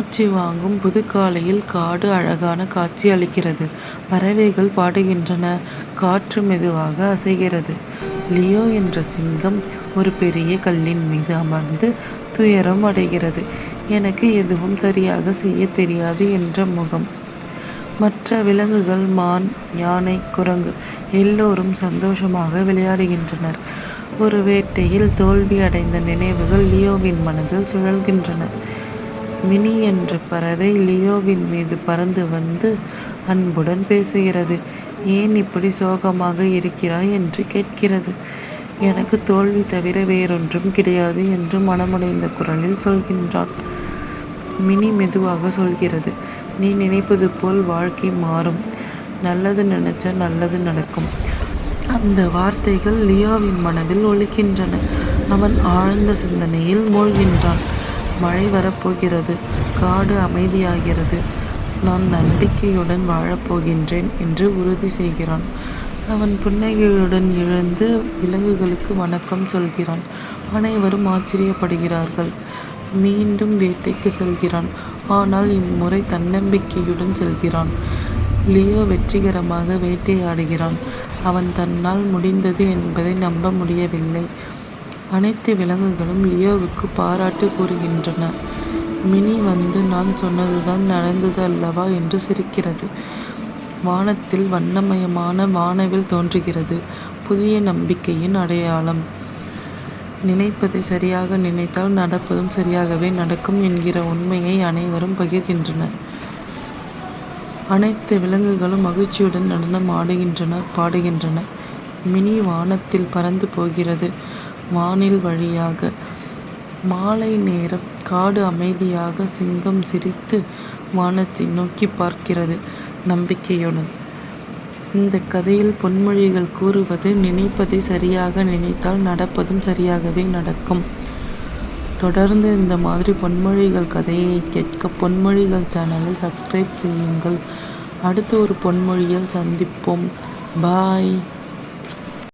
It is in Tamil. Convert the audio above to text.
மூச்சு வாங்கும் புதுக்காலையில் காடு அழகான காட்சி அளிக்கிறது. பறவைகள் பாடுகின்றன. காற்று மெதுவாக அசைகிறது. லியோ என்ற சிங்கம் ஒரு பெரிய கல்லின் மீது அமர்ந்து துயரம் அடைகிறது. எனக்கு எதுவும் சரியாக செய்யத் தெரியாது என்ற முகம். மற்ற விலங்குகள் மான் யானை குரங்கு எல்லோரும் சந்தோஷமாக விளையாடுகின்றனர். ஒரு வேட்டையில் தோல்வி அடைந்த நினைவுகள் லியோவின் மனதில் சுழல்கின்றன. மினி என்ற பறவை லியோவின் மீது பறந்து வந்து அன்புடன் பேசுகிறது. ஏன் இப்படி சோகமாக இருக்கிறாய்? என்று கேட்கிறது. எனக்கு தோல்வி தவிர வேறொன்றும் கிடையாது என்று மனமுடைந்த குரலில் சொல்கின்றான். மினி மெதுவாக சொல்கிறது. நீ நினைப்பது போல் வாழ்க்கை மாறும். நல்லது நினைச்சா நல்லது நடக்கும். அந்த வார்த்தைகள் லியோவின் மனதில் ஒலிக்கின்றன. அவன் ஆழ்ந்த சிந்தனையில் மூழ்கின்றான். மழை வரப்போகிறது. காடு அமைதியாகிறது. நான் நம்பிக்கையுடன் வாழப் போகின்றேன் என்று உறுதி செய்கிறான். அவன் புன்னகையுடன் எழுந்து விலங்குகளுக்கு வணக்கம் சொல்கிறான். அனைவரும் ஆச்சரியப்படுகிறார்கள். மீண்டும் வேட்டைக்கு செல்கிறான். ஆனால் இம்முறை தன்னம்பிக்கையுடன் செல்கிறான். லியோ வெற்றிகரமாக வேட்டையாடுகிறான். அவன் தன்னால் முடிந்தது என்பதை நம்ப முடியவில்லை. அனைத்து விலங்குகளும் லியோவுக்கு பாராட்டு கூறுகின்றன. மினி வந்து நான் சொன்னதுதான் நடந்தது அல்லவா என்று சிரிக்கிறது. வானத்தில் வண்ணமயமான வானவில் தோன்றுகிறது. புதிய நம்பிக்கையின் அடையாளம். நினைப்பதை சரியாக நினைத்தால் நடப்பதும் சரியாகவே நடக்கும் என்கிற உண்மையை அனைவரும் பகிர்கின்றனர். அனைத்து விலங்குகளும் மகிழ்ச்சியுடன் நடனம் ஆடுகின்றன பாடுகின்றன. மினி வானத்தில் பறந்து போகிறது. வானில் வழியாக. மாலை நேரம். காடு அமைதியாக. சிங்கம் சிரித்து வானத்தை நோக்கிப் பார்க்கிறது நம்பிக்கையுடன். இந்தக் கதையில் பொன்மொழிகள் கூறுவது நினைப்பதை சரியாக நினைத்தால் நடப்பதும் சரியாகவே நடக்கும். தொடர்ந்து இந்த மாதிரி பொன்மொழிகள் கதையை கேட்க பொன்மொழிகள் சேனலை சப்ஸ்கிரைப் செய்யுங்கள். அடுத்து ஒரு பொன்மொழியில் சந்திப்போம். பாய்